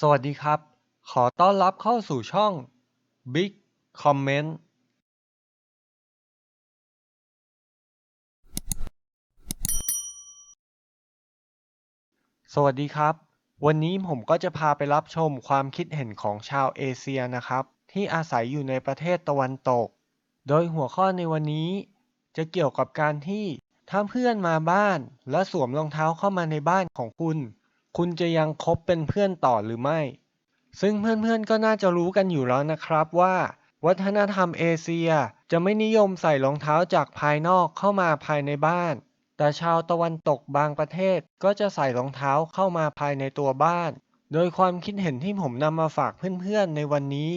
สวัสดีครับ ขอต้อนรับเข้าสู่ช่อง Big Comment สวัสดีครับ วันนี้ผมก็จะพาไปรับชมความคิดเห็นของชาวเอเชียนะครับ ที่อาศัยอยู่ในประเทศตะวันตก โดยหัวข้อในวันนี้ จะเกี่ยวกับการที่ถ้าเพื่อนมาบ้าน และสวมรองเท้าเข้ามาในบ้านของคุณ คุณจะยังคบเป็นเพื่อนต่อหรือไม่ ซึ่งเพื่อนๆก็น่าจะรู้กันอยู่แล้วนะครับว่า วัฒนธรรมเอเชียจะไม่นิยมใส่รองเท้าจากภายนอกเข้ามาภายในบ้าน แต่ชาวตะวันตกบางประเทศก็จะใส่รองเท้าเข้ามาภายในตัวบ้าน โดยความคิดเห็นที่ผมนำมาฝากเพื่อนๆในวันนี้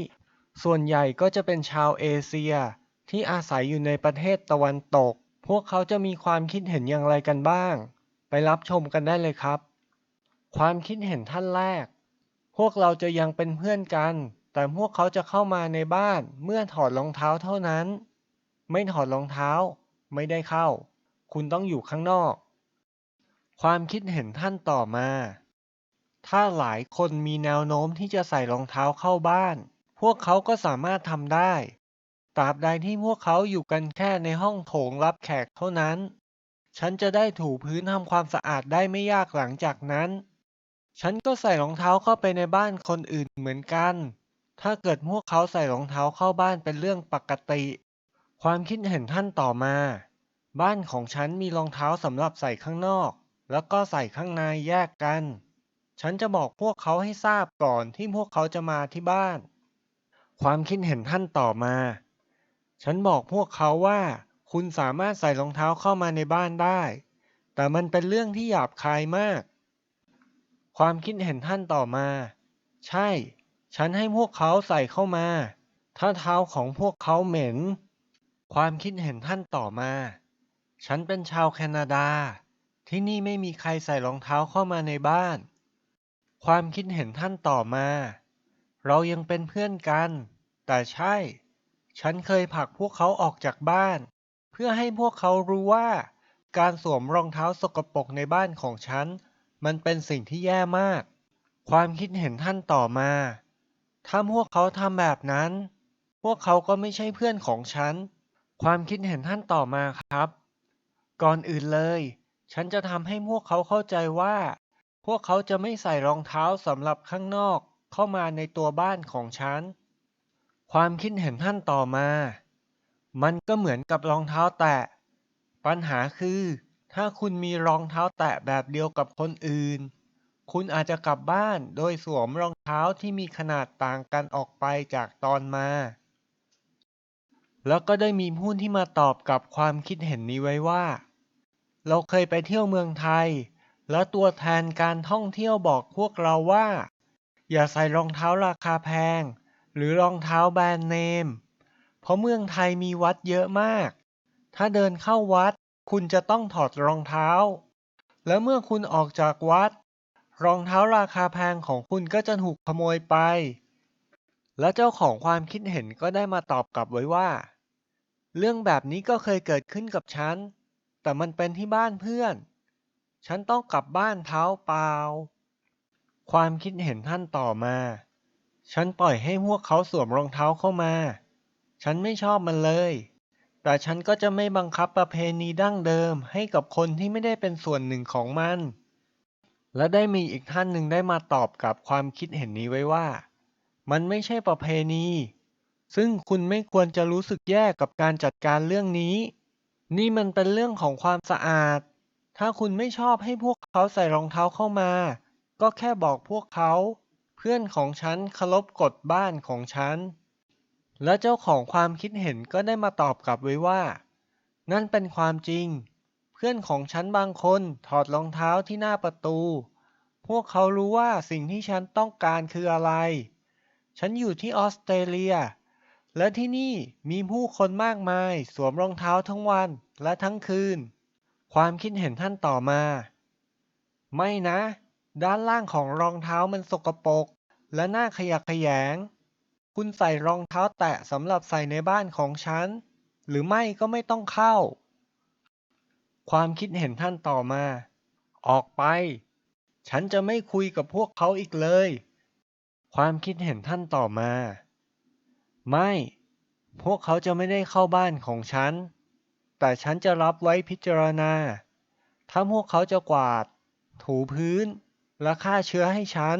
ส่วนใหญ่ก็จะเป็นชาวเอเชีย ที่อาศัยอยู่ในประเทศตะวันตก พวกเขาจะมีความคิดเห็นอย่างไรกันบ้าง ไปรับชมกันได้เลยครับ ความคิดเห็นท่านแรก พวกเราจะยังเป็นเพื่อนกัน แต่พวกเขาจะเข้ามาในบ้านเมื่อถอดรองเท้าเท่านั้น ไม่ถอดรองเท้า ไม่ได้เข้า คุณต้องอยู่ข้างนอก ความคิดเห็นท่านต่อมา ถ้าหลายคนมีแนวโน้มที่จะใส่รองเท้าเข้าบ้าน พวกเขาก็สามารถทำได้ ตราบใดที่พวกเขาอยู่กันแค่ในห้องโถงรับแขกเท่านั้น ฉันจะได้ถูพื้นทำความสะอาดได้ไม่ยากหลังจากนั้น ฉันก็ใส่รองเท้าเข้าไปในบ้านคนอื่นเหมือนกัน ถ้าเกิดพวกเขาใส่รองเท้าเข้าบ้านเป็นเรื่องปกติ ความคิดเห็นท่านต่อมา บ้านของฉันมีรองเท้าสำหรับใส่ข้างนอก แล้วก็ใส่ข้างในแยกกัน ฉันจะบอกพวกเขาให้ทราบก่อนที่พวกเขาจะมาที่บ้าน ความคิดเห็นท่านต่อมา ฉันบอกพวกเขาว่า คุณสามารถใส่รองเท้าเข้ามาในบ้านได้ แต่มันเป็นเรื่องที่หยาบคายมาก ความคิดเห็นท่านต่อมา ใช่ ฉันให้พวกเขาใส่เข้ามา ถ้าเท้าของพวกเขาเหม็น ความคิดเห็นท่านต่อมา ฉันเป็นชาวแคนาดา ที่นี่ไม่มีใครใส่รองเท้าเข้ามาในบ้าน ความคิดเห็นท่านต่อมา เรายังเป็นเพื่อนกัน แต่ใช่ ฉันเคยผลักพวกเขาออกจากบ้าน เพื่อให้พวกเขารู้ว่า การสวมรองเท้าสกปรกในบ้านของฉัน มันเป็นสิ่งที่แย่มาก ความคิดเห็นท่านต่อมา ถ้าพวกเขาทำแบบนั้น พวกเขาก็ไม่ใช่เพื่อนของฉัน ความคิดเห็นท่านต่อมาครับ ก่อนอื่นเลย ฉันจะทำให้พวกเขาเข้าใจว่า พวกเขาจะไม่ใส่รองเท้าสำหรับข้างนอกเข้ามาในตัวบ้านของฉัน ความคิดเห็นท่านต่อมา มันก็เหมือนกับรองเท้าแตะ ปัญหาคือ ถ้าคุณมีรองเท้าแตะแบบเดียวกับคนอื่น คุณอาจจะกลับบ้านโดยสวมรองเท้าที่มีขนาดต่างกันออกไปจากตอนมา แล้วก็ได้มีผู้ที่มาตอบกับความคิดเห็นนี้ไว้ว่า เราเคยไปเที่ยวเมืองไทย แล้วตัวแทนการท่องเที่ยวบอกพวกเราว่า อย่าใส่รองเท้าราคาแพง หรือรองเท้าแบรนด์เนม เพราะเมืองไทยมีวัดเยอะมาก ถ้าเดินเข้าวัด คุณจะต้องถอดรองเท้า แล้วเมื่อคุณออกจากวัด รองเท้าราคาแพงของคุณก็จะถูกขโมยไป และเจ้าของความคิดเห็นก็ได้มาตอบกลับไว้ว่า เรื่องแบบนี้ก็เคยเกิดขึ้นกับฉัน แต่มันเป็นที่บ้านเพื่อน ฉันต้องกลับบ้านเท้าเปล่า ความคิดเห็นท่านต่อมา ฉันปล่อยให้พวกเขาสวมรองเท้าเข้ามา ฉันไม่ชอบมันเลย แต่ฉันก็จะไม่บังคับประเพณีดั้งเดิมให้กับคนที่ไม่ได้เป็นส่วนหนึ่งของมัน และได้มีอีกท่านหนึ่งได้มาตอบกับความคิดเห็นนี้ไว้ว่า มันไม่ใช่ประเพณี ซึ่งคุณไม่ควรจะรู้สึกแย่กับการจัดการเรื่องนี้ นี่มันเป็นเรื่องของความสะอาด ถ้าคุณไม่ชอบให้พวกเขาใส่รองเท้าเข้ามา ก็แค่บอกพวกเขา เพื่อนของฉันเคารพกฎบ้านของฉัน และเจ้าของความคิดเห็นก็ได้มาตอบกลับไว้ว่า นั่นเป็นความจริง เพื่อนของฉันบางคนถอดรองเท้าที่หน้าประตู พวกเขารู้ว่าสิ่งที่ฉันต้องการคืออะไร ฉันอยู่ที่ออสเตรเลีย และที่นี่มีผู้คนมากมายสวมรองเท้าทั้งวันและทั้งคืน ความคิดเห็นท่านต่อมา ไม่นะ ด้านล่างของรองเท้ามันสกปรกและน่าขยะแขยง คุณใส่รองเท้าแตะสำหรับใส่ในบ้านของฉัน หรือไม่ก็ไม่ต้องเข้า ความคิดเห็นท่านต่อมา ออกไป ฉันจะไม่คุยกับพวกเขาอีกเลย ความคิดเห็นท่านต่อมา ไม่ พวกเขาจะไม่ได้เข้าบ้านของฉัน แต่ฉันจะรับไว้พิจารณา ถ้าพวกเขาจะกวาด ถูพื้น และฆ่าเชื้อให้ฉัน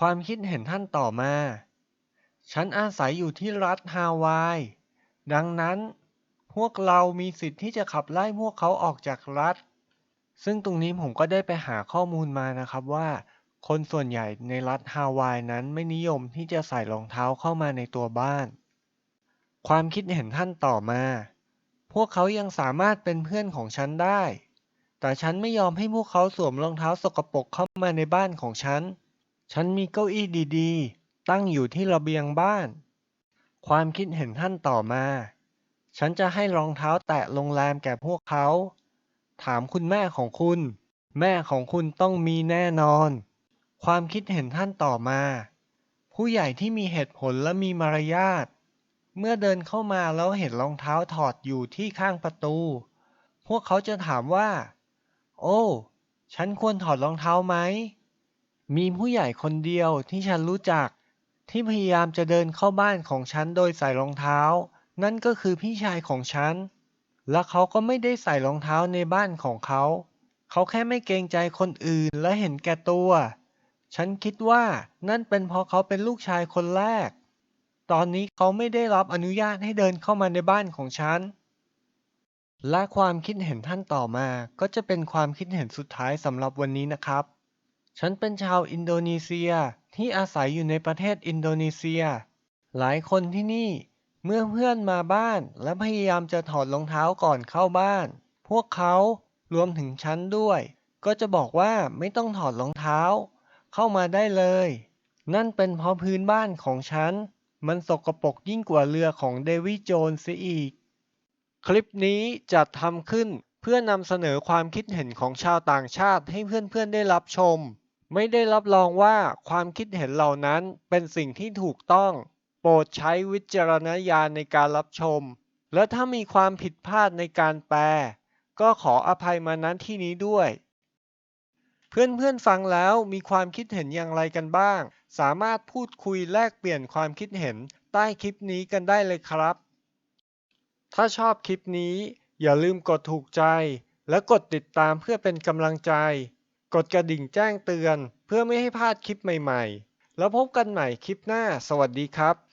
ความคิดเห็นท่านต่อมา ฉันอาศัยอยู่ที่รัฐฮาวาย ดังนั้นพวกเรามีสิทธิ์ที่จะขับไล่พวกเขาออกจากรัฐ ซึ่งตรงนี้ผมก็ได้ไปหาข้อมูลมานะครับว่า คนส่วนใหญ่ในรัฐฮาวายนั้นไม่นิยมที่จะใส่รองเท้าเข้ามาในตัวบ้าน ความคิดเห็นท่านต่อมา พวกเขายังสามารถเป็นเพื่อนของฉันได้ แต่ฉันไม่ยอมให้พวกเขาสวมรองเท้าสกปรกเข้ามาในบ้านของฉัน ฉันมีเก้าอี้ดีๆ ตั้งอยู่ที่ระเบียงบ้าน ความคิดเห็นท่านต่อมา ฉันจะให้รองเท้าแตะโรงแรมแก่พวกเขา ถามคุณแม่ของคุณ แม่ของคุณต้องมีแน่นอน ความคิดเห็นท่านต่อมา ผู้ใหญ่ที่มีเหตุผลและมีมารยาท เมื่อเดินเข้ามาแล้วเห็นรองเท้าถอดอยู่ที่ข้างประตู พวกเขาจะถามว่า โอ้ ฉันควรถอดรองเท้าไหม มีผู้ใหญ่คนเดียวที่ฉันรู้จัก ที่พยายามจะเดินเข้าบ้านของฉันโดยใส่รองเท้า นั่นก็คือพี่ชายของฉัน และเขาก็ไม่ได้ใส่รองเท้าในบ้านของเขา เขาแค่ไม่เกรงใจคนอื่นและเห็นแก่ตัว ฉันคิดว่านั่นเป็นเพราะเขาเป็นลูกชายคนแรก ตอนนี้เขาไม่ได้รับอนุญาตให้เดินเข้ามาในบ้านของฉัน และความคิดเห็นท่านต่อมาก็จะเป็นความคิดเห็นสุดท้ายสำหรับวันนี้นะครับ ฉันเป็นชาวอินโดนีเซียที่อาศัยอยู่ในประเทศอินโดนีเซีย หลายคนที่นี่เมื่อเพื่อนมาบ้านและพยายามจะถอดรองเท้าก่อนเข้าบ้าน พวกเขารวมถึงฉันด้วย ก็จะบอกว่าไม่ต้องถอดรองเท้า เข้ามาได้เลย นั่นเป็นเพราะพื้นบ้านของฉัน มันสกปรกยิ่งกว่าเรือของเดวิดโจนส์เสียอีก คลิปนี้จัดทำขึ้นเพื่อนำเสนอความคิดเห็นของชาวต่างชาติให้เพื่อนๆได้รับชม ไม่ได้รับรองว่าความคิดเห็นเหล่านั้นเป็นสิ่งที่ถูกต้อง โปรดใช้วิจารณญาณในการรับชม และถ้ามีความผิดพลาดในการแปล ก็ขออภัยมาณที่นี้ด้วย เพื่อนๆฟังแล้วมีความคิดเห็นอย่างไรกันบ้าง สามารถพูดคุยแลกเปลี่ยนความคิดเห็นใต้คลิปนี้กันได้เลยครับ ถ้าชอบคลิปนี้ อย่าลืมกดถูกใจ และกดติดตามเพื่อเป็นกำลังใจ กดกระดิ่งแจ้งเตือนเพื่อไม่ให้พลาดคลิปใหม่ๆ แล้วพบกันใหม่คลิปหน้า สวัสดีครับ